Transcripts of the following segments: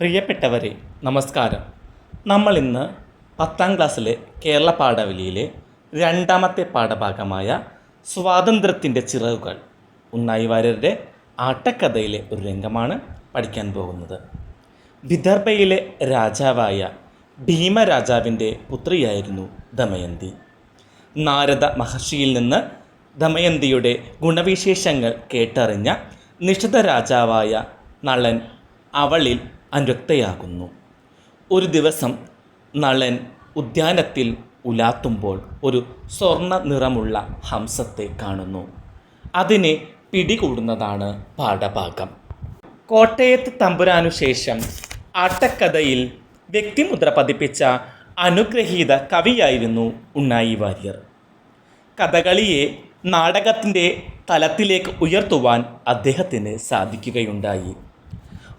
പ്രിയപ്പെട്ടവരെ നമസ്കാരം. നമ്മൾ ഇന്ന് പത്താം ക്ലാസ്സിലെ കേരള പാഠാവലിയിലെ രണ്ടാമത്തെ പാഠഭാഗമായ സ്വാതന്ത്ര്യത്തിന്റെ ചിറകുകൾ ഉണ്ണായി വാര്യരുടെ ആട്ടക്കഥയിലെ ഒരു രംഗമാണ് പഠിക്കാൻ പോകുന്നത്. വിദർഭയിലെ രാജാവായ ഭീമരാജാവിന്റെ പുത്രിയായിരുന്നു ദമയന്തി. നാരദ മഹർഷിയിൽ നിന്ന് ദമയന്തിയുടെ ഗുണവിശേഷങ്ങൾ കേട്ടറിഞ്ഞ നിഷിത രാജാവായ നളൻ അവളിൽ അനുരക്തയാകുന്നു ഒരു ദിവസം നളൻ ഉദ്യാനത്തിൽ ഉലാത്തുമ്പോൾ ഒരു സ്വർണ നിറമുള്ള ഹംസത്തെ കാണുന്നു. അതിനെ പിടികൂടുന്നതാണ് പാഠഭാഗം. കോട്ടയത്ത് തമ്പുരാനു ശേഷം ആട്ടക്കഥയിൽ വ്യക്തിമുദ്ര പതിപ്പിച്ച അനുഗ്രഹീത കവിയായിരുന്നു ഉണ്ണായി വാര്യർ. കഥകളിയെ നാടകത്തിന്റെ തലത്തിലേക്ക് ഉയർത്തുവാൻ അദ്ദേഹത്തിന് സാധിക്കുകയുണ്ടായി.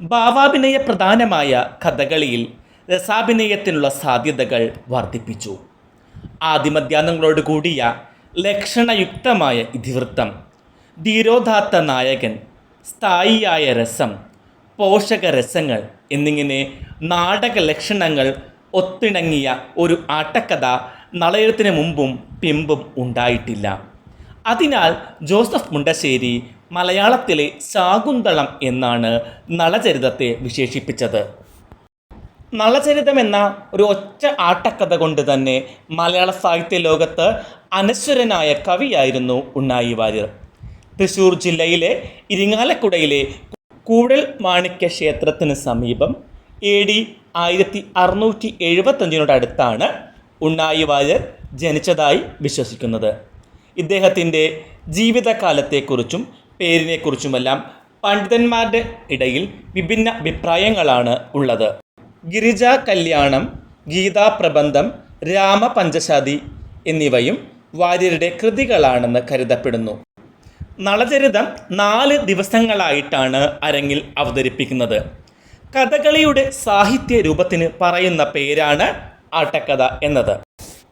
ഭാവാഭിനയ പ്രധാനമായ കഥകളിയിൽ രസാഭിനയത്തിനുള്ള സാധ്യതകൾ വർദ്ധിപ്പിച്ചു. ആദിമധ്യാനങ്ങളോട് കൂടിയ ലക്ഷണയുക്തമായ ഇതിവൃത്തം ധീരോദാത്ത നായകൻ സ്ഥായിയായ രസം പോഷക രസങ്ങൾ എന്നിങ്ങനെ നാടക ലക്ഷണങ്ങൾ ഒത്തിണങ്ങിയ ഒരു ആട്ടക്കഥ നളയത്തിന് മുമ്പും പിമ്പും ഉണ്ടായിട്ടില്ല. അതിനാൽ ജോസഫ് മുണ്ടശ്ശേരി മലയാളത്തിലെ ശാകുന്തളം എന്നാണ് നളചരിതത്തെ വിശേഷിപ്പിച്ചത്. നളചരിതം എന്ന ഒരു ഒറ്റ ആട്ടക്കഥ കൊണ്ട് തന്നെ മലയാള സാഹിത്യ ലോകത്ത് അനശ്വരനായ കവിയായിരുന്നു ഉണ്ണായി വാര്യർ. തൃശ്ശൂർ ജില്ലയിലെ ഇരിങ്ങാലക്കുടയിലെ കൂടൽ മാണിക്യ ക്ഷേത്രത്തിന് സമീപം എ ഡി ആയിരത്തി അറുന്നൂറ്റി എഴുപത്തഞ്ചിനോടടുത്താണ് ഉണ്ണായി വാര്യർ ജനിച്ചതായി വിശ്വസിക്കുന്നത്. ഇദ്ദേഹത്തിന്റെ ജീവിതകാലത്തെക്കുറിച്ചും പേരിനെക്കുറിച്ചുമെല്ലാം പണ്ഡിതന്മാരുടെ ഇടയിൽ വിഭിന്ന അഭിപ്രായങ്ങളാണ് ഉള്ളത്. ഗിരിജാ കല്യാണം ഗീതാ പ്രബന്ധം രാമപഞ്ചശാതി എന്നിവയും വാര്യരുടെ കൃതികളാണെന്ന് കരുതപ്പെടുന്നു. നളചരിതം നാല് ദിവസങ്ങളായിട്ടാണ് അരങ്ങിൽ അവതരിപ്പിക്കുന്നത്. കഥകളിയുടെ സാഹിത്യ രൂപത്തിന് പറയുന്ന പേരാണ് ആട്ടക്കഥ എന്നത്.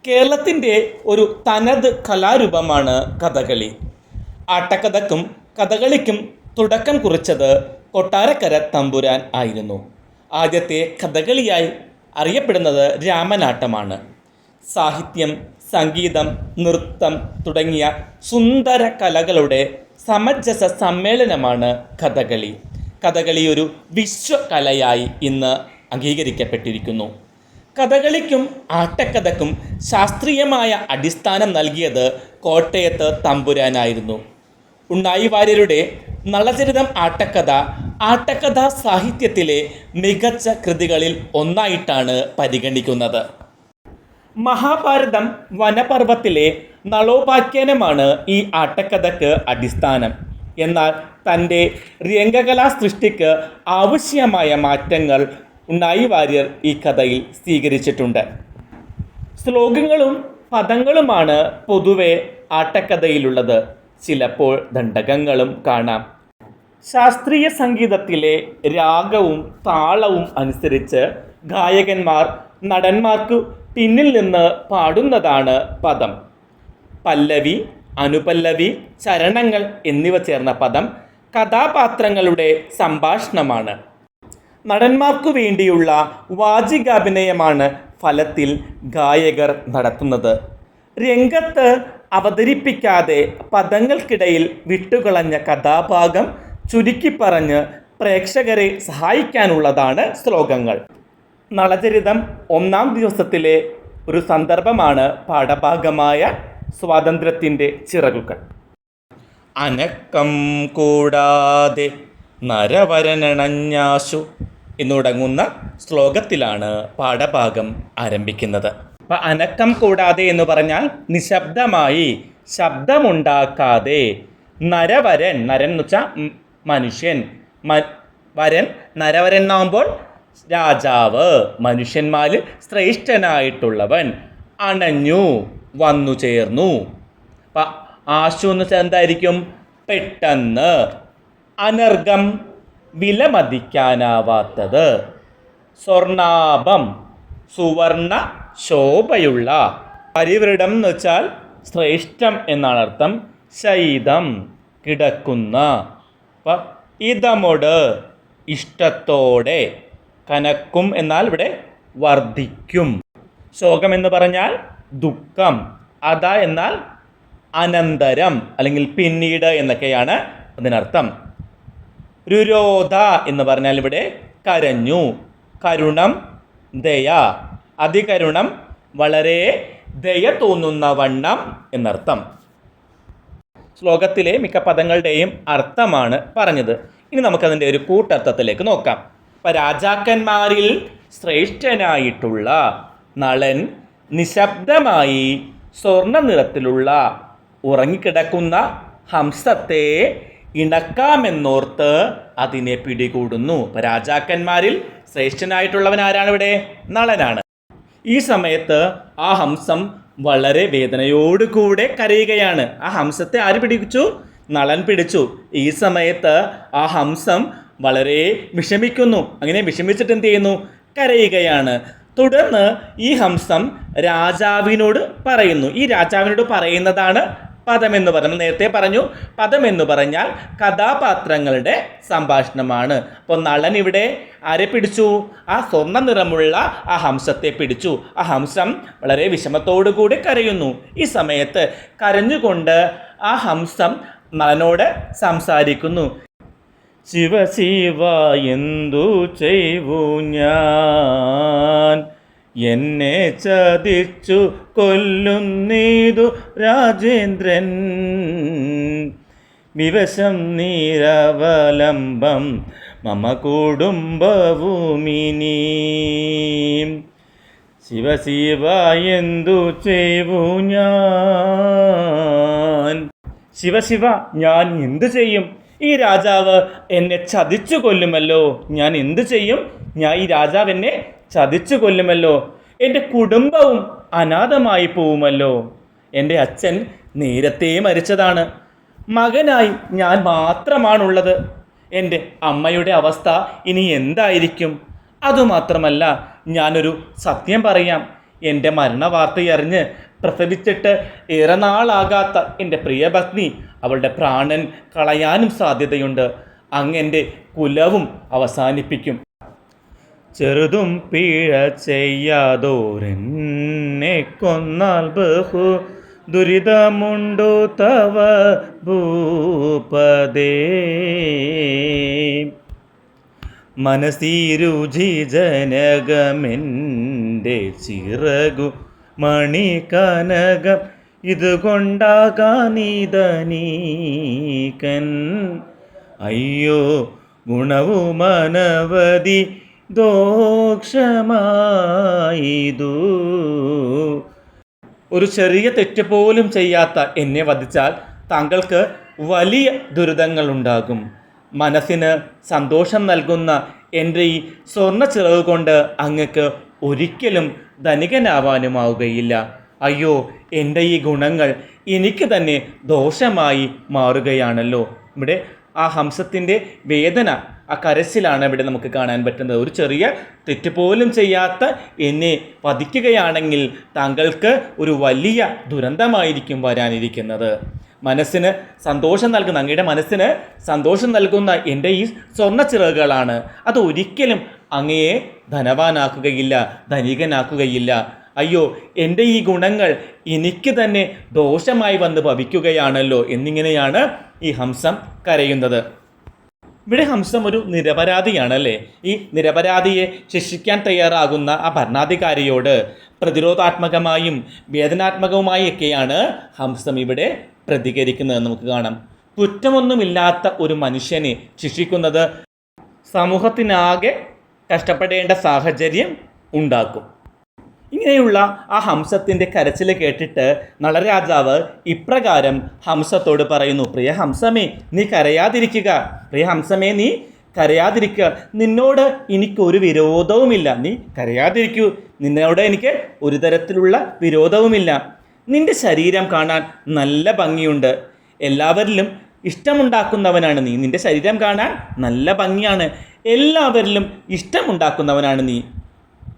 കേരളത്തിന്റെ ഒരു തനത് കലാരൂപമാണ് കഥകളി. ആട്ടക്കഥക്കും കഥകളിക്കും തുടക്കം കുറിച്ചത് കൊട്ടാരക്കര തമ്പുരാൻ ആയിരുന്നു. ആദ്യത്തെ കഥകളിയായി അറിയപ്പെടുന്നത് രാമനാട്ടമാണ്. സാഹിത്യം സംഗീതം നൃത്തം തുടങ്ങിയ സുന്ദര കലകളുടെ സമഞ്ജസ സമ്മേളനമാണ് കഥകളി. കഥകളി ഒരു വിശ്വകലയായി ഇന്ന് അംഗീകരിക്കപ്പെട്ടിരിക്കുന്നു. കഥകളിക്കും ആട്ടക്കഥക്കും ശാസ്ത്രീയമായ അടിസ്ഥാനം നൽകിയത് കോട്ടയത്ത് തമ്പുരാനായിരുന്നു. ഉണ്ണായി വാര്യരുടെ നളചരിതം ആട്ടക്കഥ ആട്ടക്കഥാ സാഹിത്യത്തിലെ മികച്ച കൃതികളിൽ ഒന്നായിട്ടാണ് പരിഗണിക്കുന്നത്. മഹാഭാരതം വനപർവത്തിലെ നളോപാഖ്യാനമാണ് ഈ ആട്ടക്കഥയ്ക്ക് അടിസ്ഥാനം. എന്നാൽ തന്റെ രംഗകലാ സൃഷ്ടിക്ക് ആവശ്യമായ മാറ്റങ്ങൾ ഉണ്ണായി വാര്യർ ഈ കഥയിൽ സ്വീകരിച്ചിട്ടുണ്ട്. ശ്ലോകങ്ങളും പദങ്ങളുമാണ് പൊതുവെ ആട്ടക്കഥയിലുള്ളത്. ചിലപ്പോൾ ദണ്ഡകങ്ങളും കാണാം. ശാസ്ത്രീയ സംഗീതത്തിലെ രാഗവും താളവും അനുസരിച്ച് ഗായകന്മാർ നടന്മാർക്ക് പിന്നിൽ നിന്ന് പാടുന്നതാണ് പദം. പല്ലവി അനുപല്ലവി ചരണങ്ങൾ എന്നിവ ചേർന്ന പദം കഥാപാത്രങ്ങളുടെ സംഭാഷണമാണ്. നടന്മാർക്കു വേണ്ടിയുള്ള വാചികാഭിനയമാണ് ഫലത്തിൽ ഗായകർ നടത്തുന്നത്. രംഗത്ത് അവതരിപ്പിക്കാതെ പദങ്ങൾക്കിടയിൽ വിട്ടുകളഞ്ഞ കഥാഭാഗം ചുരുക്കി ചുരുക്കിപ്പറഞ്ഞ് പ്രേക്ഷകരെ സഹായിക്കാനുള്ളതാണ് ശ്ലോകങ്ങൾ. നളചരിതം ഒന്നാം ദിവസത്തിലെ ഒരു സന്ദർഭമാണ് പാഠഭാഗമായ സ്വാതന്ത്ര്യത്തിന്റെ ചിറകുകൾ. അനക്കം കൂടാതെ നരവരനണഞ്ഞാശു എന്നുടങ്ങുന്ന ശ്ലോകത്തിലാണ് പാഠഭാഗം ആരംഭിക്കുന്നത്. അപ്പം അനക്കം കൂടാതെ എന്ന് പറഞ്ഞാൽ നിശബ്ദമായി ശബ്ദമുണ്ടാക്കാതെ. നരവരൻ നരൻ എന്ന് വെച്ചാൽ മനുഷ്യൻ. വരൻ നരവരൻ എന്നാകുമ്പോൾ രാജാവ് മനുഷ്യന്മാരിൽ ശ്രേഷ്ഠനായിട്ടുള്ളവൻ. അണഞ്ഞു വന്നു ചേർന്നു. അപ്പം ആശു എന്ന് വെച്ചാൽ എന്തായിരിക്കും? പെട്ടെന്ന്. അനർഘം വിലമതിക്കാനാവാത്തത്. സ്വർണാഭം സുവർണ ശോഭയുള്ള പരിവൃഢം എന്ന് വെച്ചാൽ ശ്രേഷ്ഠം എന്നാണ് അർത്ഥം. ശൈതം കിടക്കുന്ന. അപ്പം ഇതമോട് ഇഷ്ടത്തോടെ കനക്കും എന്നാൽ ഇവിടെ വർദ്ധിക്കും. ശോകം എന്ന് പറഞ്ഞാൽ ദുഃഖം. അത എന്നാൽ അനന്തരം അല്ലെങ്കിൽ പിന്നീട് എന്നൊക്കെയാണ് അതിനർത്ഥം. രുരോധ എന്ന് പറഞ്ഞാൽ ഇവിടെ കരഞ്ഞു. കരുണം ദയ അതികരുണം വളരെ ദയ തോന്നുന്ന വണ്ണം എന്നർത്ഥം. ശ്ലോകത്തിലെ മിക്ക പദങ്ങളുടെയും അർത്ഥമാണ് പറഞ്ഞത്. ഇനി നമുക്കതിന്റെ ഒരു കൂട്ടർത്ഥത്തിലേക്ക് നോക്കാം. ഇപ്പം രാജാക്കന്മാരിൽ ശ്രേഷ്ഠനായിട്ടുള്ള നളൻ നിശബ്ദമായി സ്വർണ നിറത്തിലുള്ള ഉറങ്ങിക്കിടക്കുന്ന ഹംസത്തെ ഇണക്കാമെന്നോർത്ത് അതിനെ പിടികൂടുന്നു. രാജാക്കന്മാരിൽ ശ്രേഷ്ഠനായിട്ടുള്ളവൻ ആരാണ് ഇവിടെ നളനാണ്. ഈ സമയത്ത് ആ ഹംസം വളരെ വേദനയോടുകൂടെ കരയുകയാണ്. ആ ഹംസത്തെ ആര് പിടിച്ചു നളൻ പിടിച്ചു. ഈ സമയത്ത് ആ ഹംസം വളരെ വിഷമിക്കുന്നു. അങ്ങനെ വിഷമിച്ചിട്ട് എന്ത് ചെയ്യുന്നു? കരയുകയാണ്. തുടർന്ന് ഈ ഹംസം രാജാവിനോട് പറയുന്നു. ഈ രാജാവിനോട് പറയുന്നതാണ് പദം എന്ന് പറയുന്നത് നേരത്തെ പറഞ്ഞു. പദം എന്ന് പറഞ്ഞാൽ കഥാപാത്രങ്ങളുടെ സംഭാഷണമാണ്. അപ്പോൾ നളൻ ഇവിടെ ആരെ പിടിച്ചു? ആ സ്വർണ നിറമുള്ള ആ ഹംസത്തെ പിടിച്ചു. ആ ഹംസം വളരെ വിഷമത്തോടു കൂടി കരയുന്നു. ഈ സമയത്ത് കരഞ്ഞുകൊണ്ട് ആ ഹംസം നളനോട് സംസാരിക്കുന്നു. ശിവ ശിവ എന്തു ചെയ്വു ഞാൻ? എന്നെ ചതിച്ചു കൊല്ലുന്നീതു രാജേന്ദ്രൻ. വിവശം നീരവലംബം മമ കുടുംബഭൂമിനി ശിവ ശിവ എന്തു ചെയ്വു ഞാൻ? ശിവശിവ ശിവ ഞാൻ എന്തു ചെയ്യും? ഈ രാജാവ് എന്നെ ചതിച്ചു കൊല്ലുമല്ലോ. ഞാൻ എന്തു ചെയ്യും? ഞാൻ ഈ രാജാവ് എന്നെ ചതിച്ചു കൊല്ലുമല്ലോ. എന്റെ കുടുംബവും അനാഥമായി പോവുമല്ലോ. എന്റെ അച്ഛൻ നേരത്തെ മരിച്ചതാണ്. മകനായി ഞാൻ മാത്രമാണുള്ളത്. എന്റെ അമ്മയുടെ അവസ്ഥ ഇനി എന്തായിരിക്കും? അതുമാത്രമല്ല ഞാനൊരു സത്യം പറയാം. എന്റെ മരണവാർത്തയറിഞ്ഞ് പ്രസവിച്ചിട്ട് ഏറെ നാളാകാത്ത എന്റെ പ്രിയപത്നി അവളുടെ പ്രാണൻ കളയാനും സാധ്യതയുണ്ട്. അങ്ങെന്റെ കുലവും അവസാനിപ്പിക്കും. ചെറുതും പിഴ ചെയ്യാതോരെന്നെ കൊന്നാൽ ബഹു. ദുരിതമുണ്ടു തവ ഭൂപദേ മനസീരുചി ജനകമെന്റെ ചിറകു മണി കനകം. ഇതുകൊണ്ടാകാനിതനീകൻ അയ്യോ ഗുണവുമനവധി ദോഷമായിതു. ഒരു ചെറിയ തെറ്റ് പോലും ചെയ്യാത്ത എന്നെ വധിച്ചാൽ താങ്കൾക്ക് വലിയ ദുരിതങ്ങളുണ്ടാകും. മനസ്സിന് സന്തോഷം നൽകുന്ന എന്റെ ഈ സ്വർണ ചിറവ് കൊണ്ട് അങ്ങക്ക് ഒരിക്കലും ധനികനാവാനുമാവുകയില്ല. അയ്യോ എന്റെ ഈ ഗുണങ്ങൾ എനിക്ക് തന്നെ ദോഷമായി മാറുകയാണല്ലോ. ഇവിടെ ആ ഹംസത്തിന്റെ വേദന ആ കരസിലാണ് ഇവിടെ നമുക്ക് കാണാൻ പറ്റുന്നത്. ഒരു ചെറിയ തെറ്റ് പോലും ചെയ്യാത്ത എന്നെ വധിക്കുകയാണെങ്കിൽ താങ്കൾക്ക് ഒരു വലിയ ദുരന്തമായിരിക്കും വരാനിരിക്കുന്നത്. മനസ്സിന് സന്തോഷം നൽകുന്ന അങ്ങയുടെ മനസ്സിന് സന്തോഷം നൽകുന്ന എന്റെ ഈ സ്വർണ ചിറകുകളാണ്. അത് ഒരിക്കലും അങ്ങയെ ധനവാനാക്കുകയില്ല ധനികനാക്കുകയില്ല. അയ്യോ എന്റെ ഈ ഗുണങ്ങൾ എനിക്ക് തന്നെ ദോഷമായി വന്ന് ഭവിക്കുകയാണല്ലോ എന്നിങ്ങനെയാണ് ഈ ഹംസം കരയുന്നത്. ഇവിടെ ഹംസം ഒരു നിരപരാധിയാണല്ലേ? ഈ നിരപരാധിയെ ശിക്ഷിക്കാൻ തയ്യാറാകുന്ന ആ ഭരണാധികാരിയോട് പ്രതിരോധാത്മകമായും വേദനാത്മകവുമായൊക്കെയാണ് ഹംസം ഇവിടെ പ്രതികരിക്കുന്നത് നമുക്ക് കാണാം. കുറ്റമൊന്നുമില്ലാത്ത ഒരു മനുഷ്യനെ ശിക്ഷിക്കുന്നത് സമൂഹത്തിനാകെ കഷ്ടപ്പെടേണ്ട സാഹചര്യം ഉണ്ടാക്കും. ഇങ്ങനെയുള്ള ആ ഹംസത്തിന്റെ കരച്ചിൽ കേട്ടിട്ട് നളരാജാവ് ഇപ്രകാരം ഹംസത്തോട് പറയുന്നു പ്രിയ ഹംസമേ നീ കരയാതിരിക്കുക. പ്രിയ ഹംസമേ നീ കരയാതിരിക്കുക. നിന്നോട് എനിക്കൊരു വിരോധവുമില്ല. നീ കരയാതിരിക്കൂ. നിന്നോട് എനിക്ക് ഒരു തരത്തിലുള്ള വിരോധവുമില്ല. നിന്റെ ശരീരം കാണാൻ നല്ല ഭംഗിയുണ്ട്. എല്ലാവരിലും ഇഷ്ടമുണ്ടാക്കുന്നവനാണ് നീ. നിന്റെ ശരീരം കാണാൻ നല്ല ഭംഗിയാണ്. എല്ലാവരിലും ഇഷ്ടമുണ്ടാക്കുന്നവനാണ് നീ.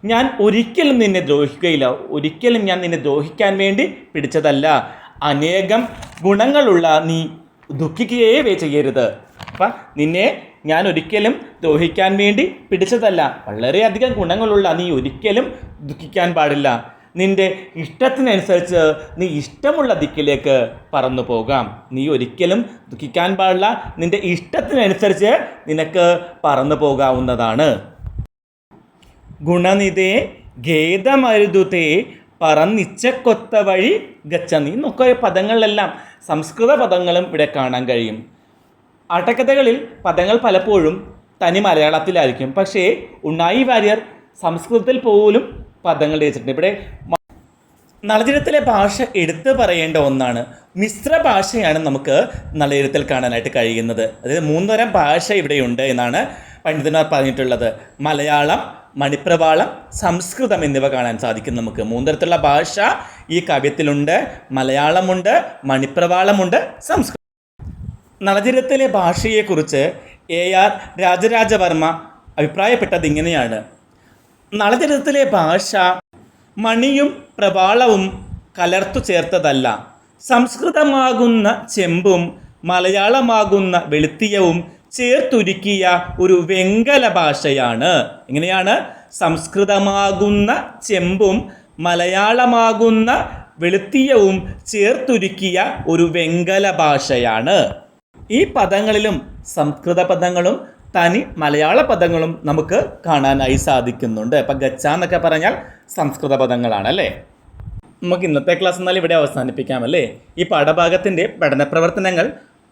ഞാൻ ഒരിക്കലും നിന്നെ ദ്രോഹിക്കുകയില്ല. ഒരിക്കലും ഞാൻ നിന്നെ ദ്രോഹിക്കാൻ വേണ്ടി പിടിച്ചതല്ല. അനേകം ഗുണങ്ങളുള്ള നീ ദുഃഖിക്കുകയേ ചെയ്യരുത്. അപ്പം നിന്നെ ഞാൻ ഒരിക്കലും ദ്രോഹിക്കാൻ വേണ്ടി പിടിച്ചതല്ല. വളരെയധികം ഗുണങ്ങളുള്ള നീ ഒരിക്കലും ദുഃഖിക്കാൻ പാടില്ല. നിന്റെ ഇഷ്ടത്തിനനുസരിച്ച് നീ ഇഷ്ടമുള്ള ദിക്കിലേക്ക് പറന്നു പോകാം. നീ ഒരിക്കലും ദുഃഖിക്കാൻ പാടില്ല. നിന്റെ ഇഷ്ടത്തിനനുസരിച്ച് നിനക്ക് പറന്നു പോകാവുന്നതാണ്. ഗുണനിധേ ഖേദമരുതുതേ പറന്നിച്ചക്കൊത്ത വഴി ഗച്ഛന്തി എന്നൊക്കെ പദങ്ങളിലെല്ലാം സംസ്കൃത പദങ്ങളും ഇവിടെ കാണാൻ കഴിയും. ആട്ടക്കഥകളിൽ പദങ്ങൾ പലപ്പോഴും തനി മലയാളത്തിലായിരിക്കും. പക്ഷേ ഉണ്ണായി വാര്യർ സംസ്കൃതത്തിൽ പോലും പദങ്ങൾ രചിച്ചിട്ടുണ്ട്. ഇവിടെ നളചിരത്തിലെ ഭാഷ എടുത്തു പറയേണ്ട ഒന്നാണ് മിശ്ര ഭാഷയാണ് നമുക്ക് നളചിരത്തിൽ കാണാനായിട്ട് കഴിയുന്നത്. അതായത് മൂന്നുതരം ഭാഷ ഇവിടെയുണ്ട് എന്നാണ് പണ്ഡിതന്മാർ പറഞ്ഞിട്ടുള്ളത്. മലയാളം മണിപ്രവാളം സംസ്കൃതം എന്നിവ കാണാൻ സാധിക്കും നമുക്ക്. മൂന്ന് തരത്തിലുള്ള ഭാഷ ഈ കാവ്യത്തിലുണ്ട്. മലയാളമുണ്ട് മണിപ്രവാളമുണ്ട് സംസ്കൃതം. നളചരിതത്തിലെ ഭാഷയെക്കുറിച്ച് എ ആർ രാജരാജവർമ്മ അഭിപ്രായപ്പെട്ടത് ഇങ്ങനെയാണ്. നളചരിതത്തിലെ ഭാഷ മണിയും പ്രവാളവും കലർത്തു ചേർത്തതല്ല. സംസ്കൃതമാകുന്ന ചെമ്പും മലയാളമാകുന്ന വെളുത്തിയവും ചേർത്തുരുക്കിയ ഒരു വെങ്കല ഭാഷയാണ്. എങ്ങനെയാണ്? സംസ്കൃതമാകുന്ന ചെമ്പും മലയാളമാകുന്ന വെളുത്തിയവും ചേർത്തുരുക്കിയ ഒരു വെങ്കല ഭാഷയാണ്. ഈ പദങ്ങളിലും സംസ്കൃത പദങ്ങളും തനി മലയാള പദങ്ങളും നമുക്ക് കാണാനായി സാധിക്കുന്നുണ്ട്. ഇപ്പം ഗച്ച എന്നൊക്കെ പറഞ്ഞാൽ സംസ്കൃത പദങ്ങളാണ് അല്ലേ? നമുക്ക് ഇന്നത്തെ ക്ലാസ് എന്നാൽ ഇവിടെ അവസാനിപ്പിക്കാം അല്ലേ? ഈ പാഠഭാഗത്തിന്റെ പഠന പ്രവർത്തനങ്ങൾ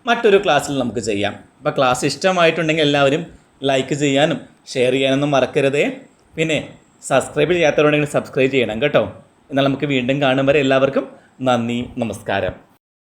മറ്റൊരു ക്ലാസ്സിൽ നമുക്ക് ചെയ്യാം. അപ്പോൾ ക്ലാസ് ഇഷ്ടമായിട്ടുണ്ടെങ്കിൽ എല്ലാവരും ലൈക്ക് ചെയ്യാനും ഷെയർ ചെയ്യാനൊന്നും മറക്കരുതേ. പിന്നെ സബ്സ്ക്രൈബ് ചെയ്യാത്തവരുണ്ടെങ്കിൽ സബ്സ്ക്രൈബ് ചെയ്യണം കേട്ടോ. എന്നാൽ നമുക്ക് വീണ്ടും കാണും വരെ എല്ലാവർക്കും നന്ദി നമസ്കാരം.